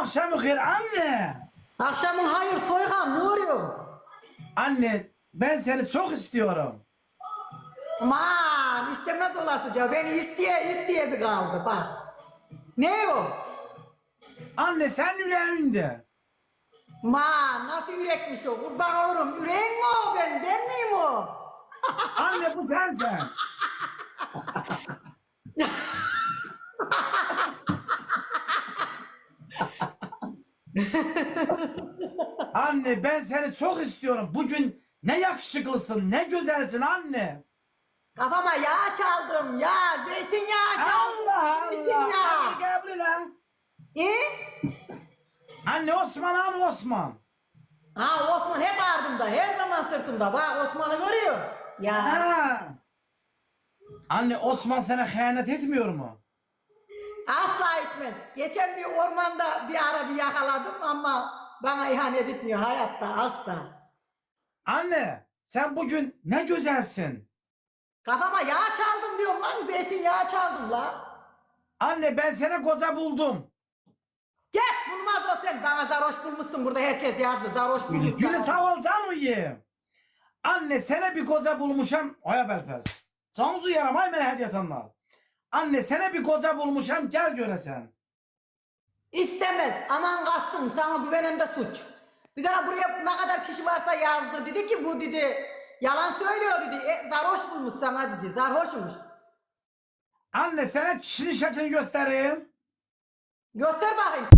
akşamı hayır anne. Akşamın hayır soykan ne oluyor? Anne ben seni çok istiyorum. Aman istemez olasıca beni isteye isteye bir kaldı bak. Ne o? Anne sen yüreğimde. Man nasıl yürekmiş o kurban olurum. Yüreğin mi o ben ben miyim o? Anne bu sensen. anne ben seni çok istiyorum. Bugün ne yakışıklısın, ne güzelsin anne. Kafama yağ çaldım ya zeytinyağı çaldım. Allah Allah. Zeytinyağı. Anne buraya. İyi. Anne Osman abi Osman. Ha Osman hep ardımda her zaman sırtımda bak Osman'ı görüyor. Ya Ha. Anne Osman sana hıyanet etmiyor mu? asla etmez. Geçen bir ormanda bir ara bir yakaladım ama bana ihanet etmiyor hayatta asla. Anne sen bugün ne güzelsin. Kafama yağ çaldım diyorum lan zeytinyağı çaldım lan. Anne ben sana koca buldum. Gel bulmaz o sen bana zaroş bulmuşsun burada herkes yazdı zaroş bulmuş. Gülü sağ ol canım Anne sana bir koca bulmuşam. Oya belfez. Canınızı yaram ay bana hediye atanlar. Anne sana bir koca bulmuşam gel göresen. İstemez aman kastım sana güvenen de suç. Bir daha buraya ne kadar kişi varsa yazdı dedi ki bu dedi yalan söylüyor dedi. E, zaroş bulmuş sana dedi zarhoşmuş. Anne sana çişini şeklini göstereyim. Göster bakayım.